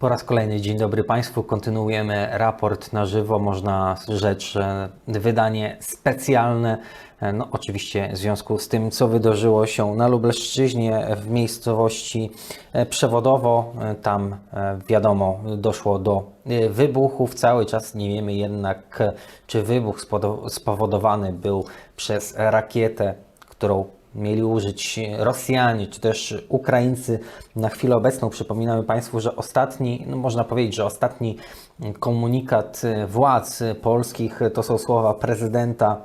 Po raz kolejny dzień dobry Państwu. Kontynuujemy raport na żywo. Można rzecz, wydanie specjalne. No, oczywiście w związku z tym, co wydarzyło się na Lubelszczyźnie w miejscowości e, Przewodowo. E, Tam e, wiadomo, doszło do e, wybuchów. Cały czas nie wiemy jednak, e, czy wybuch spowodowany był przez rakietę, którą mieli użyć Rosjanie czy też Ukraińcy. Na chwilę obecną przypominamy Państwu, że ostatni, no można powiedzieć, że ostatni komunikat władz polskich to są słowa prezydenta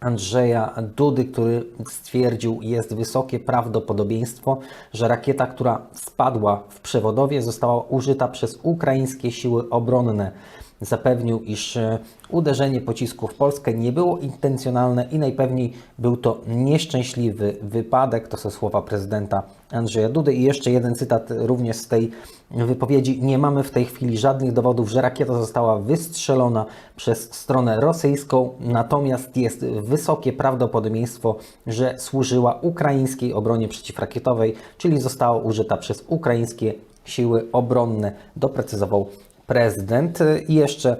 Andrzeja Dudy, który stwierdził, jest wysokie prawdopodobieństwo, że rakieta, która spadła w przewodowie, została użyta przez ukraińskie siły obronne. Zapewnił, iż e, uderzenie pocisku w Polskę nie było intencjonalne i najpewniej był to nieszczęśliwy wypadek. To są słowa prezydenta Andrzeja Dudy. I jeszcze jeden cytat również z tej wypowiedzi. Nie mamy w tej chwili żadnych dowodów, że rakieta została wystrzelona przez stronę rosyjską, natomiast jest wysokie prawdopodobieństwo, że służyła ukraińskiej obronie przeciwrakietowej, czyli została użyta przez ukraińskie siły obronne, doprecyzował prezydent. I jeszcze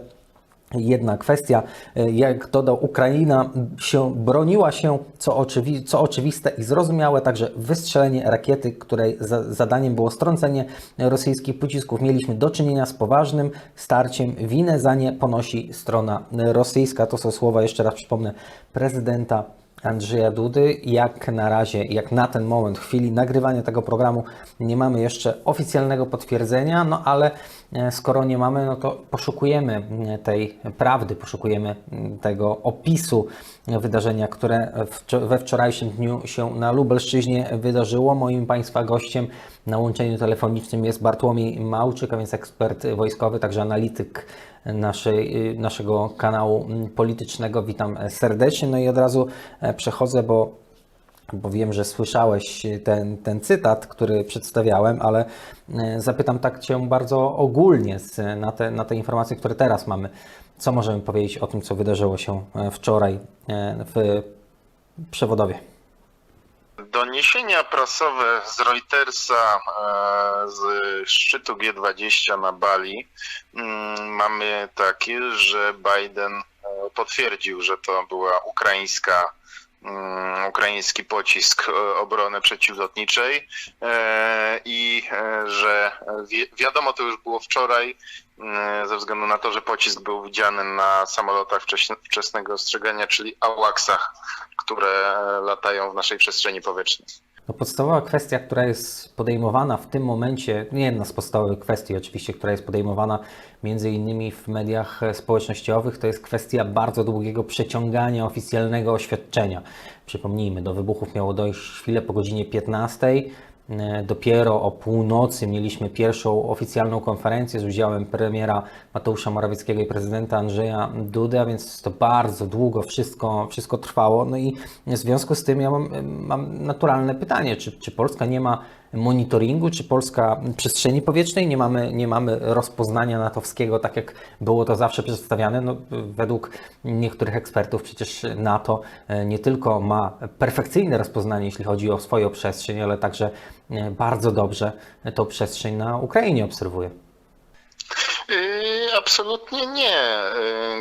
Jedna kwestia, jak dodał, Ukraina się broniła się, co, oczywi co oczywiste i zrozumiałe, także wystrzelenie rakiety, której za zadaniem było strącenie rosyjskich pocisków. Mieliśmy do czynienia z poważnym starciem. Winę za nie ponosi strona rosyjska. To są słowa, jeszcze raz przypomnę, prezydenta Andrzeja Dudy. Jak na razie, jak na ten moment, w chwili nagrywania tego programu, nie mamy jeszcze oficjalnego potwierdzenia, no ale e, skoro nie mamy, no to poszukujemy tej prawdy, poszukujemy tego opisu wydarzenia, które we wczorajszym dniu się na Lubelszczyźnie wydarzyło. Moim Państwa gościem na łączeniu telefonicznym jest Bartłomiej Małczyk, a więc ekspert wojskowy, także analityk naszej, naszego kanału politycznego. Witam serdecznie. No i od razu przechodzę, bo, bo wiem, że słyszałeś ten, ten cytat, który przedstawiałem, ale zapytam tak Cię bardzo ogólnie na, te, na te informacje, które teraz mamy. Co możemy powiedzieć o tym, co wydarzyło się wczoraj w Przewodowie? Doniesienia prasowe z Reutersa z szczytu G20 na Bali. Mamy takie, że Biden potwierdził, że to była ukraińska ukraiński pocisk obrony przeciwlotniczej. I że wi wiadomo to już było wczoraj ze względu na to, że pocisk był widziany na samolotach wczesnego ostrzegania, czyli AWACS-ach, które latają w naszej przestrzeni powietrznej. No podstawowa kwestia, która jest podejmowana w tym momencie, nie jedna z podstawowych kwestii oczywiście, która jest podejmowana między innymi w mediach społecznościowych, to jest kwestia bardzo długiego przeciągania oficjalnego oświadczenia. Przypomnijmy, do wybuchów miało dojść chwilę po godzinie 15. Dopiero o północy mieliśmy pierwszą oficjalną konferencję z udziałem premiera Mateusza Morawieckiego i prezydenta Andrzeja Dudy, a więc to bardzo długo wszystko, wszystko trwało. No i w związku z tym ja mam, mam naturalne pytanie, czy, czy Polska nie ma monitoringu, czy Polska przestrzeni powietrznej, nie mamy, nie mamy rozpoznania natowskiego, tak jak było to zawsze przedstawiane. No, według niektórych ekspertów przecież NATO nie tylko ma perfekcyjne rozpoznanie, jeśli chodzi o swoją przestrzeń, ale także bardzo dobrze tą przestrzeń na Ukrainie obserwuje. Absolutnie nie.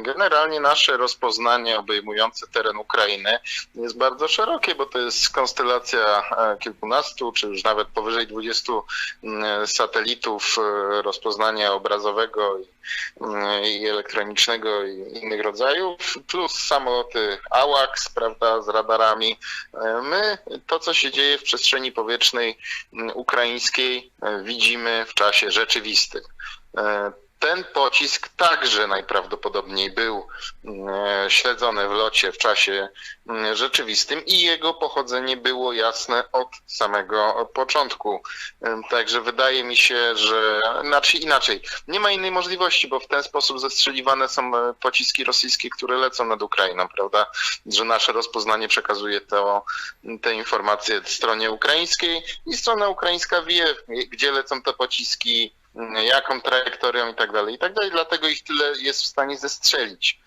Generalnie nasze rozpoznanie obejmujące teren Ukrainy jest bardzo szerokie, bo to jest konstelacja kilkunastu, czy już nawet powyżej 20 satelitów rozpoznania obrazowego i elektronicznego i innych rodzajów, plus samoloty AWACS, prawda, z radarami. My to, co się dzieje w przestrzeni powietrznej ukraińskiej, widzimy w czasie rzeczywistym ten pocisk także najprawdopodobniej był śledzony w locie w czasie rzeczywistym i jego pochodzenie było jasne od samego początku. Także wydaje mi się, że znaczy inaczej, nie ma innej możliwości, bo w ten sposób zestrzeliwane są pociski rosyjskie, które lecą nad Ukrainą, prawda? Że nasze rozpoznanie przekazuje to, te informacje stronie ukraińskiej i strona ukraińska wie, gdzie lecą te pociski, jaką trajektorią i tak dalej, i tak dalej, dlatego ich tyle jest w stanie zestrzelić.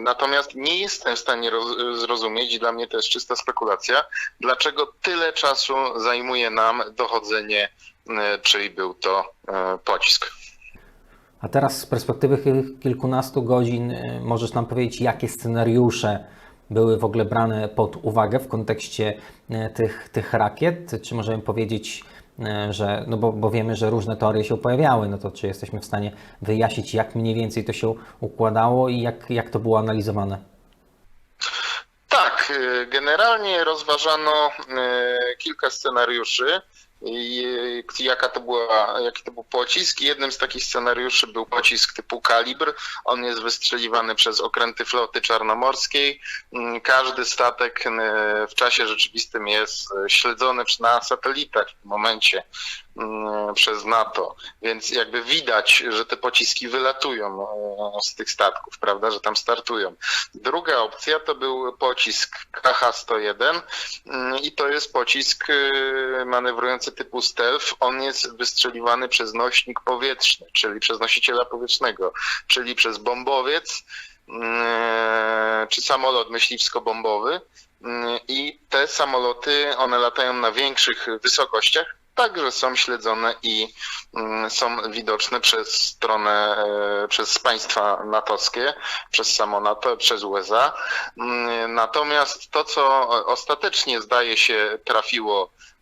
Natomiast nie jestem w stanie zrozumieć, i dla mnie to jest czysta spekulacja, dlaczego tyle czasu zajmuje nam dochodzenie czyli był to pocisk. A teraz z perspektywy kilkunastu godzin możesz nam powiedzieć, jakie scenariusze były w ogóle brane pod uwagę w kontekście tych, tych rakiet? Czy możemy powiedzieć, że, no bo, bo wiemy, że różne teorie się pojawiały, no to czy jesteśmy w stanie wyjaśnić, jak mniej więcej to się układało i jak, jak to było analizowane? Tak, generalnie rozważano kilka scenariuszy i jaka to była, jaki to był pocisk. Jednym z takich scenariuszy był pocisk typu kalibr. On jest wystrzeliwany przez okręty floty czarnomorskiej. Mm, każdy statek w czasie rzeczywistym jest śledzony na satelitach w momencie przez NATO, więc jakby widać, że te pociski wylatują z tych statków, prawda, że tam startują. Druga opcja to był pocisk KH-101 mm, i to jest pocisk manewrujący typu stealth, on jest wystrzeliwany przez nośnik powietrzny, czyli przez nosiciela powietrznego, czyli przez bombowiec mm, czy samolot myśliwsko-bombowy. Mm, I te samoloty, one latają na większych wysokościach, także są śledzone i mm, są widoczne przez stronę, e, przez państwa natowskie, przez samo NATO, przez USA. Natomiast to, co ostatecznie zdaje się trafiło Mm,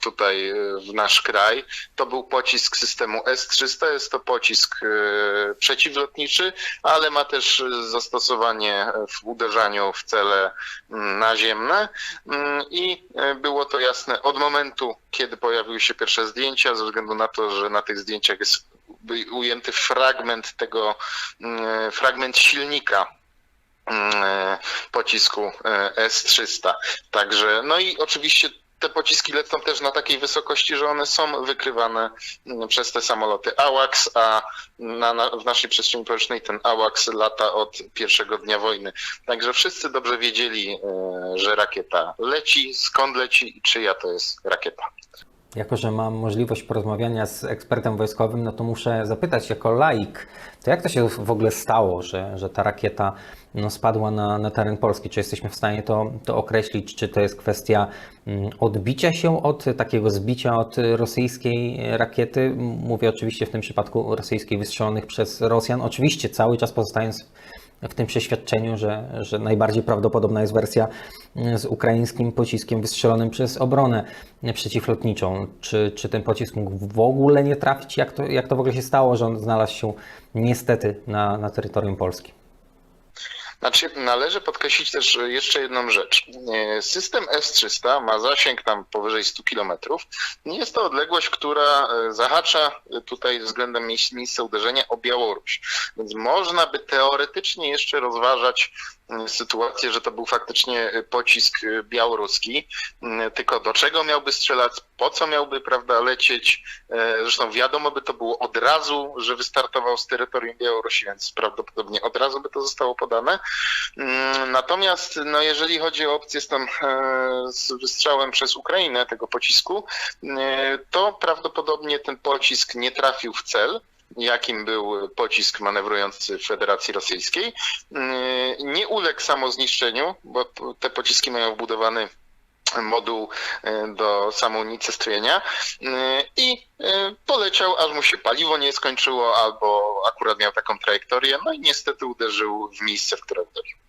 tutaj w nasz kraj. To był pocisk systemu S-300, jest to pocisk e, przeciwlotniczy, ale ma też zastosowanie w uderzaniu w cele mm, naziemne mm, i e, było to jasne od momentu, kiedy pojawiły się pierwsze zdjęcia, ze względu na to, że na tych zdjęciach jest ujęty fragment tego, fragment silnika pocisku e, S-300. Także, no i oczywiście te pociski lecą też na takiej wysokości, że one są wykrywane mm, przez te samoloty AWACS, a na, na, w naszej przestrzeni powietrznej ten AWACS lata od pierwszego dnia wojny. Także wszyscy dobrze wiedzieli, e, że rakieta leci, skąd leci i czyja to jest rakieta. Jako, że mam możliwość porozmawiania z ekspertem wojskowym, no to muszę zapytać jako laik, to jak to się w ogóle stało, że, że ta rakieta no, spadła na, na teren Polski? Czy jesteśmy w stanie to, to określić? Czy to jest kwestia mm, odbicia się od takiego zbicia od rosyjskiej rakiety? Mówię oczywiście w tym przypadku rosyjskiej wystrzelonych przez Rosjan. Oczywiście cały czas pozostając w tym przeświadczeniu, że, że najbardziej prawdopodobna jest wersja z ukraińskim pociskiem wystrzelonym przez obronę przeciwlotniczą. Czy, czy ten pocisk mógł w ogóle nie trafić? Jak to, jak to w ogóle się stało, że on znalazł się niestety na, na terytorium Polski? Znaczy, należy podkreślić też jeszcze jedną rzecz. System S-300 ma zasięg tam powyżej 100 km. Nie jest to odległość, która e, zahacza tutaj względem miejsca uderzenia o Białoruś. Więc można by teoretycznie jeszcze rozważać sytuację, że to był faktycznie pocisk białoruski, tylko do czego miałby strzelać, po co miałby prawda, lecieć. E, zresztą wiadomo by to było od razu, że wystartował z terytorium Białorusi, więc prawdopodobnie od razu by to zostało podane. Mm, natomiast no, jeżeli chodzi o opcję z, tam, e, z wystrzałem przez Ukrainę tego pocisku, e, to prawdopodobnie ten pocisk nie trafił w cel jakim był pocisk manewrujący w Federacji Rosyjskiej. Mm, nie uległ samozniszczeniu, bo te pociski mają wbudowany moduł e, do samounicestwienia mm, i e, poleciał, aż mu się paliwo nie skończyło, albo akurat miał taką trajektorię, no i niestety uderzył w miejsce, w które uderzył.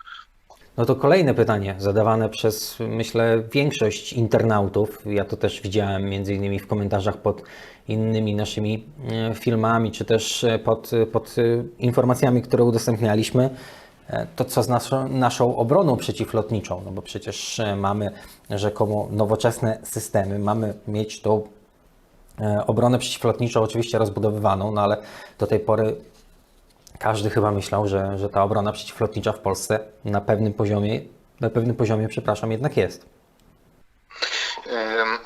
No to kolejne pytanie, zadawane przez, myślę, większość internautów. Ja to też widziałem między innymi w komentarzach pod innymi naszymi e, filmami, czy też e, pod, pod e, informacjami, które udostępnialiśmy. To co z naszą, naszą obroną przeciwlotniczą, no bo przecież mamy rzekomo nowoczesne systemy, mamy mieć tą obronę przeciwlotniczą oczywiście rozbudowywaną, no ale do tej pory każdy chyba myślał, że, że ta obrona przeciwlotnicza w Polsce na pewnym poziomie, na pewnym poziomie, przepraszam, jednak jest.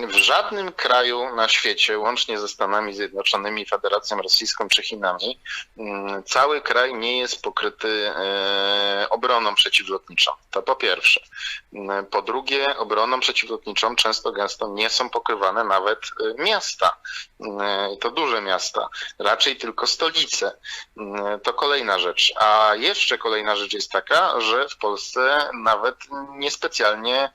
W żadnym kraju na świecie, łącznie ze Stanami Zjednoczonymi, Federacją Rosyjską czy Chinami, mm, cały kraj nie jest pokryty e, obroną przeciwlotniczą. To po pierwsze. Mm, po drugie, obroną przeciwlotniczą często gęsto nie są pokrywane nawet e, miasta. Mm, to duże miasta, raczej tylko stolice. To kolejna rzecz. A jeszcze kolejna rzecz jest taka, że w Polsce nawet niespecjalnie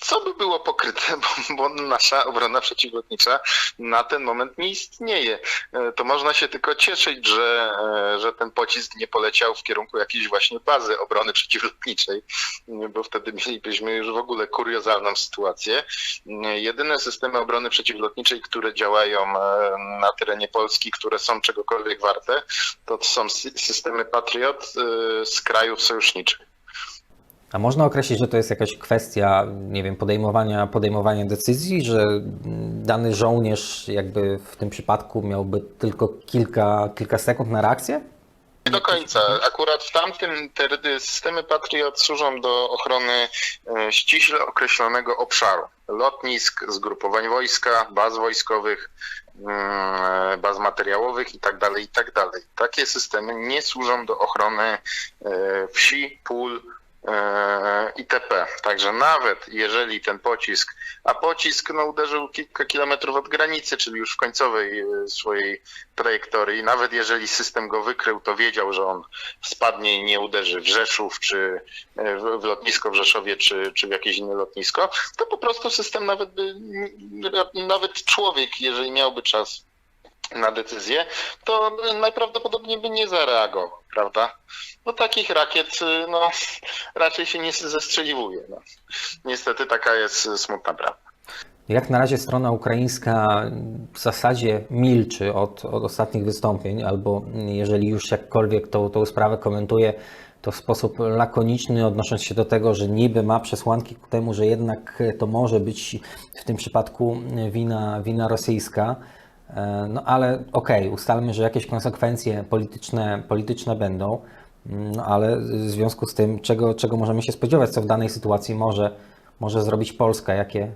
co by było pokryte, bo, bo nasza obrona przeciwlotnicza na ten moment nie istnieje. E, To można się tylko cieszyć, że, e, że ten pocisk nie poleciał w kierunku jakiejś właśnie bazy obrony przeciwlotniczej, e, bo wtedy mielibyśmy już w ogóle kuriozalną sytuację. E, Jedyne systemy obrony przeciwlotniczej, które działają e, na terenie Polski, które są czegokolwiek warte, to są sy- systemy Patriot e, z krajów sojuszniczych. A można określić, że to jest jakaś kwestia, nie wiem, podejmowania, podejmowania decyzji, że dany żołnierz jakby w tym przypadku miałby tylko kilka, kilka sekund na reakcję? Nie do końca. Akurat w tamtym te systemy Patriot służą do ochrony e, ściśle określonego obszaru. Lotnisk, zgrupowań wojska, baz wojskowych, mm, baz materiałowych itd. itd. Takie systemy nie służą do ochrony e, wsi, pól itp. Także nawet jeżeli ten pocisk, a pocisk no, uderzył kilka kilometrów od granicy, czyli już w końcowej e, swojej trajektorii, nawet jeżeli system go wykrył, to wiedział, że on spadnie i nie uderzy w Rzeszów, czy e, w lotnisko w Rzeszowie, czy, czy w jakieś inne lotnisko, to po prostu system nawet by, nawet człowiek, jeżeli miałby czas na decyzję, to najprawdopodobniej by nie zareagował, prawda? No takich rakiet y, no, raczej się nie zestrzeliwuje. No. Niestety taka jest smutna prawda. Jak na razie strona ukraińska w zasadzie milczy od, od ostatnich wystąpień, albo jeżeli już jakkolwiek tą, tą sprawę komentuje, to w sposób lakoniczny, odnosząc się do tego, że niby ma przesłanki ku temu, że jednak to może być w tym przypadku wina, wina rosyjska. E, No ale okej, ustalmy, że jakieś konsekwencje polityczne, polityczne będą, no ale w związku z tym, czego, czego możemy się spodziewać, co w danej sytuacji może, może zrobić Polska, jakie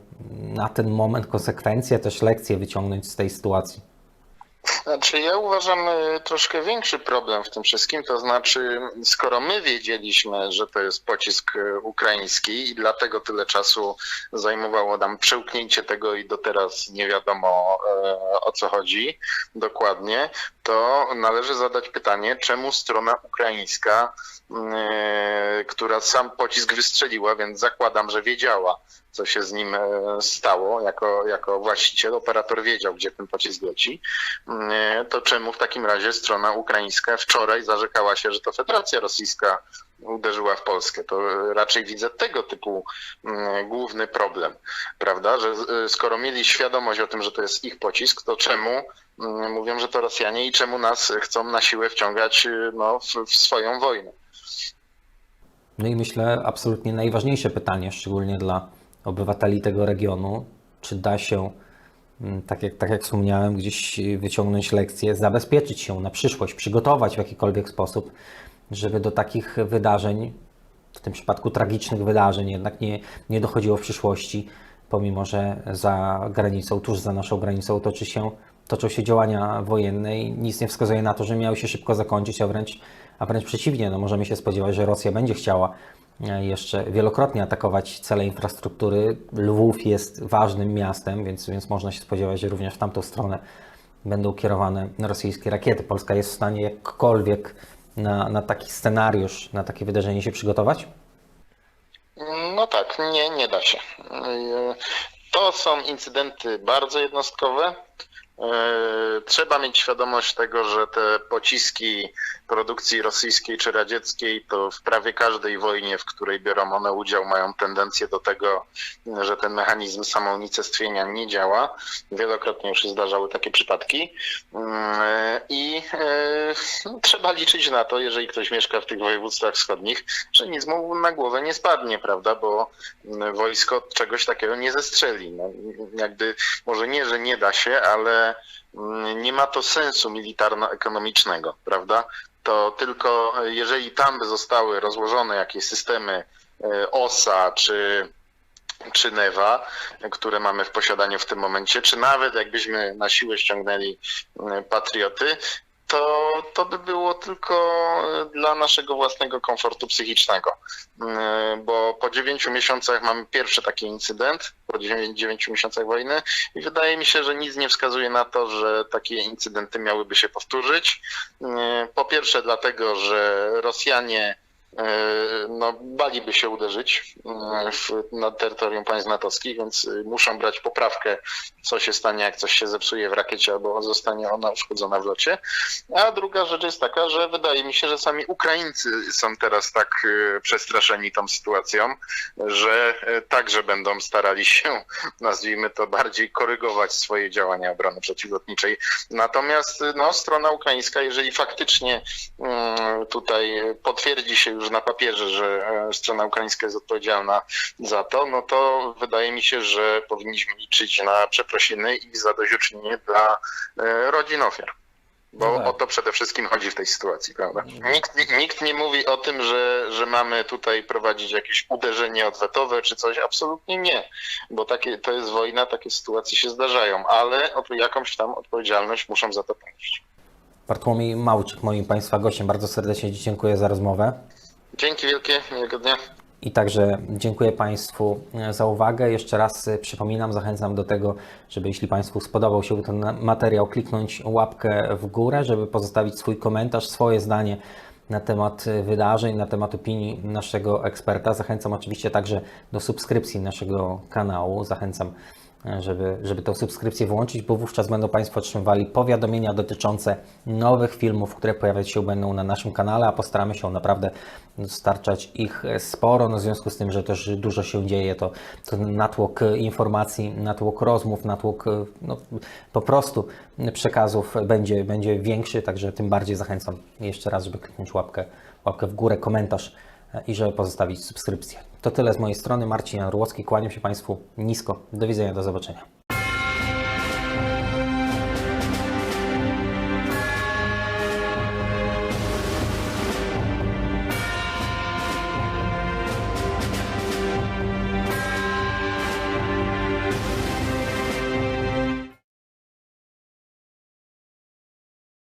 na ten moment konsekwencje, też lekcje wyciągnąć z tej sytuacji? Znaczy, ja uważam y, troszkę większy problem w tym wszystkim, to znaczy, skoro my wiedzieliśmy, że to jest pocisk y, ukraiński i dlatego tyle czasu zajmowało nam przełknięcie tego i do teraz nie wiadomo e, o co chodzi dokładnie, to należy zadać pytanie, czemu strona ukraińska, która sam pocisk wystrzeliła, więc zakładam, że wiedziała, co się z nim e, stało, jako, jako właściciel, operator wiedział, gdzie ten pocisk leci, Mm, to czemu w takim razie strona ukraińska wczoraj zarzekała się, że to Federacja Rosyjska uderzyła w Polskę? To e, raczej widzę tego typu mm, główny problem, prawda? Że e, skoro mieli świadomość o tym, że to jest ich pocisk, to czemu mm, mówią, że to Rosjanie i czemu nas chcą na siłę wciągać e, no, w, w swoją wojnę? No i myślę absolutnie najważniejsze pytanie, szczególnie dla obywateli tego regionu, czy da się, mm, tak jak, tak jak wspomniałem, gdzieś wyciągnąć lekcje, zabezpieczyć się na przyszłość, przygotować w jakikolwiek sposób, żeby do takich wydarzeń, w tym przypadku tragicznych wydarzeń, jednak nie, nie dochodziło w przyszłości, pomimo że za granicą, tuż za naszą granicą toczy się, toczą się działania wojenne i nic nie wskazuje na to, że miały się szybko zakończyć, a wręcz, a wręcz przeciwnie, no możemy się spodziewać, że Rosja będzie chciała jeszcze wielokrotnie atakować cele infrastruktury. Lwów jest ważnym miastem, więc, więc można się spodziewać, że również w tamtą stronę będą kierowane rosyjskie rakiety. Polska jest w stanie jakkolwiek na, na taki scenariusz, na takie wydarzenie się przygotować? No tak, nie, nie da się. E, To są incydenty bardzo jednostkowe. E, Trzeba mieć świadomość tego, że te pociski produkcji rosyjskiej czy radzieckiej to w prawie każdej wojnie, w której biorą one udział, mają tendencję do tego, że ten mechanizm samounicestwienia nie działa. Wielokrotnie już się zdarzały takie przypadki. Mm, I e, no, trzeba liczyć na to, jeżeli ktoś mieszka w tych województwach wschodnich, że nic mu na głowę nie spadnie, prawda? Bo mm, wojsko czegoś takiego nie zestrzeli. No, jakby może nie, że nie da się, ale nie ma to sensu militarno-ekonomicznego, prawda? To tylko jeżeli tam by zostały rozłożone jakieś systemy e, OSA czy czy Newa, które mamy w posiadaniu w tym momencie, czy nawet jakbyśmy na siłę ściągnęli e, patrioty, to, to by było tylko e, dla naszego własnego komfortu psychicznego. E, Bo po dziewięciu miesiącach mamy pierwszy taki incydent, po dziewię- dziewięciu miesiącach wojny i wydaje mi się, że nic nie wskazuje na to, że takie incydenty miałyby się powtórzyć. E, Po pierwsze dlatego, że Rosjanie no, baliby się uderzyć e, w, na terytorium państw natowskich, więc e, muszą brać poprawkę, co się stanie, jak coś się zepsuje w rakiecie albo zostanie ona uszkodzona w locie. A druga rzecz jest taka, że wydaje mi się, że sami Ukraińcy są teraz tak e, przestraszeni tą sytuacją, że e, także będą starali się, nazwijmy to, bardziej korygować swoje działania obrony przeciwlotniczej. Natomiast e, no, strona ukraińska, jeżeli faktycznie mm, tutaj potwierdzi się już na papierze, że e, strona ukraińska jest odpowiedzialna za to, no to wydaje mi się, że powinniśmy liczyć na przeprosiny i zadośćuczynienie dla e, rodzin ofiar. Bo No tak. o to przede wszystkim chodzi w tej sytuacji, prawda? Nikt, nikt nie mówi o tym, że, że mamy tutaj prowadzić jakieś uderzenie odwetowe czy coś. Absolutnie nie, bo takie, to jest wojna, takie sytuacje się zdarzają, ale o- jakąś tam odpowiedzialność muszą za to ponieść. Bartłomiej Małczyk, moim Państwa gościem. Bardzo serdecznie dziękuję za rozmowę. Dzięki wielkie, miłego dnia. I także dziękuję Państwu e, za uwagę. Jeszcze raz e, przypominam, zachęcam do tego, żeby jeśli Państwu spodobał się ten materiał, kliknąć łapkę w górę, żeby pozostawić swój komentarz, swoje zdanie na temat e, wydarzeń, na temat opinii naszego eksperta. Zachęcam oczywiście także do subskrypcji naszego kanału. Zachęcam, żeby, żeby tę subskrypcję włączyć, bo wówczas będą Państwo otrzymywali powiadomienia dotyczące nowych filmów, które pojawiać się będą na naszym kanale, a postaramy się naprawdę dostarczać ich sporo, no w związku z tym, że też dużo się dzieje, to, to natłok informacji, natłok rozmów, natłok no, po prostu przekazów będzie, będzie większy, także tym bardziej zachęcam jeszcze raz, żeby kliknąć łapkę, łapkę w górę, komentarz i żeby pozostawić subskrypcję. To tyle z mojej strony. Marcin Jan Rłocki, kłaniam się Państwu nisko. Do widzenia, do zobaczenia.